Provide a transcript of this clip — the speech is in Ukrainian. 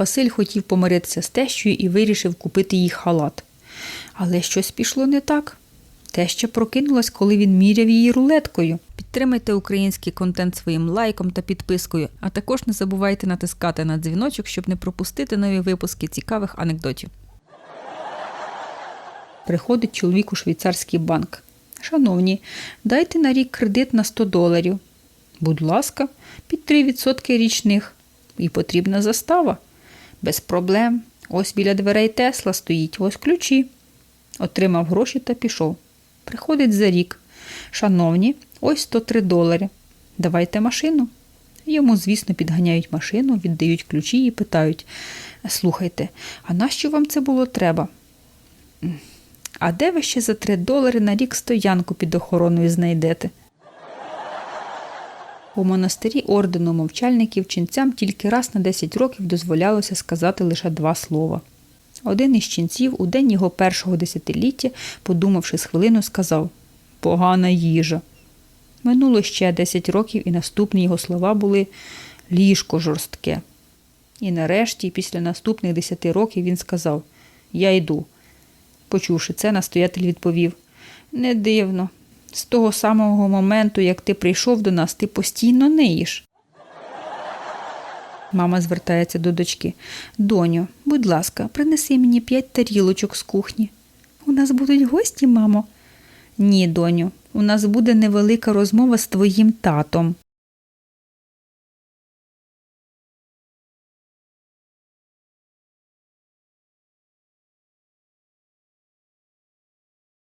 Василь хотів помиритися з тещою і вирішив купити їй халат. Але щось пішло не так. Теща прокинулась, коли він міряв її рулеткою. Підтримайте український контент своїм лайком та підпискою, а також не забувайте натискати на дзвіночок, щоб не пропустити нові випуски цікавих анекдотів. Приходить чоловік у швейцарський банк. Шановні, дайте на рік кредит на 100 доларів. Будь ласка, під 3% річних. І потрібна застава. Без проблем. Ось біля дверей Тесла стоїть, ось ключі. Отримав гроші та пішов. Приходить за рік. Шановні, ось 103 долари. Давайте машину. Йому, звісно, підганяють машину, віддають ключі і питають: Слухайте, а нащо вам це було треба? А де ви ще за 3 долари на рік стоянку під охороною знайдете? У монастирі ордену мовчальників ченцям тільки раз на 10 років дозволялося сказати лише два слова. Один із ченців у день його першого десятиліття, подумавши з хвилину, сказав Погана їжа. Минуло ще 10 років, і наступні його слова були ліжко жорстке. І нарешті, після наступних 10 років, він сказав Я йду. Почувши це, настоятель відповів Не дивно. З того самого моменту, як ти прийшов до нас, ти постійно ниєш. Мама звертається до дочки. Доню, будь ласка, принеси мені п'ять тарілочок з кухні. У нас будуть гості, мамо? Ні, доню, у нас буде невелика розмова з твоїм татом.